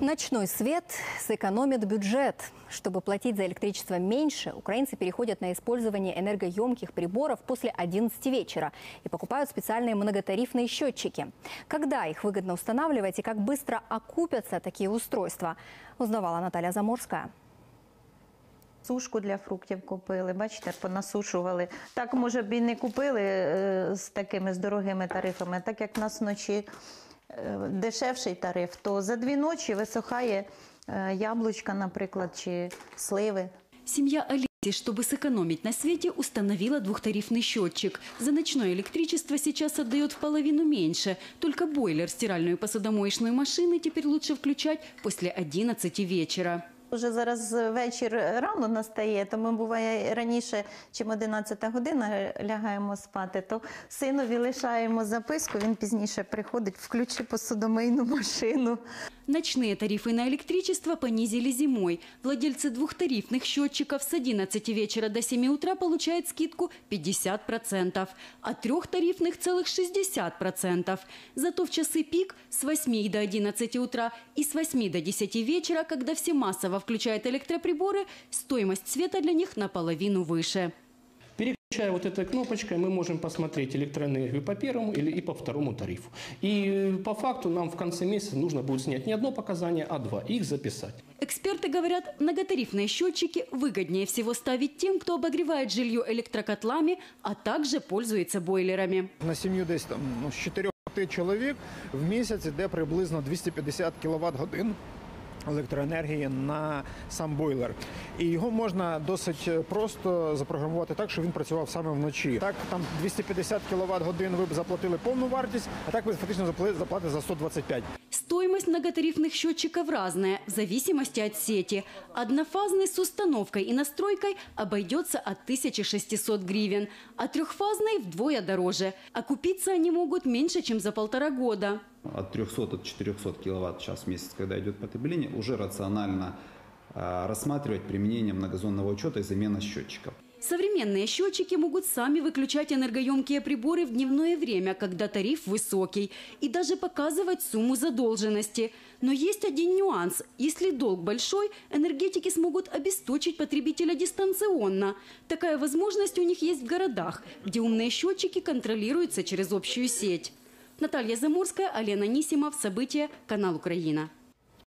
Ночной свет сэкономит бюджет. Чтобы платить за электричество меньше, украинцы переходят на использование энергоемких приборов после 11 вечера и покупают специальные многотарифные счетчики. Когда их выгодно устанавливать и как быстро окупятся такие устройства, узнавала Наталья Заморская. Сушку для фруктів купили, бачите, понасушували. Так, може б і не купили е, з такими з дорогими тарифами, так як в нас вночі е, дешевший тариф, то за дві ночі висохає е, яблучка, наприклад, чи сливи. Семья Олеси, чтобы сэкономить на свете, установила двухтарифный счетчик. За ночное электричество сейчас отдает в половину меньше. Только бойлер, стиральную и посудомоечную машины теперь лучше включать после 11 вечера. Уже зараз вечір рано настає, тому буває раніше, чим 11 година лягаємо спати, то синові лишаємо записку, він пізніше приходить, включи посудомийну машину. Ночные тарифы на электричество понизили зимой. Владельцы двухтарифных счетчиков с 11 вечера до 7 утра получают скидку 50%, а трехтарифных целых 60%. Зато в часы пик с 8 до 11 утра и с 8 до 10 вечера, когда все массово включают электроприборы, стоимость света для них наполовину выше. Переключая вот этой кнопочкой, мы можем посмотреть электроэнергию по первому или и по второму тарифу. И э, по факту нам в конце месяца нужно будет снять не одно показание, а два, и их записать. Эксперты говорят, многотарифные счетчики выгоднее всего ставить тем, кто обогревает жилье электрокотлами, а также пользуется бойлерами. На сім'ю десь там ну, з 4 чоловік в місяць іде приблизно 250 кВт годин електроенергії на сам бойлер. І його можна досить просто запрограмувати так, щоб він працював саме вночі. Так, там 250 кВт годин ви б заплатили повну вартість, а так ви фактично запла- заплатите за 125. Стоимость многотарифных счетчиков разная в зависимости от сети. Однофазный с установкой и настройкой обойдется от 1600 гривен, а трехфазный вдвое дороже. Окупиться они могут меньше, чем за полтора года. от 300 от 400 киловатт час в месяц, когда идет потребление, уже рационально а, рассматривать применение многозонного учета и замена счетчиков. Современные счетчики могут сами выключать энергоемкие приборы в дневное время, когда тариф высокий, и даже показывать сумму задолженности. Но есть один нюанс. Если долг большой, энергетики смогут обесточить потребителя дистанционно. Такая возможность у них есть в городах, где умные счетчики контролируются через общую сеть. Наталья Заморская, Алена Нисимов. События. Канал Украина.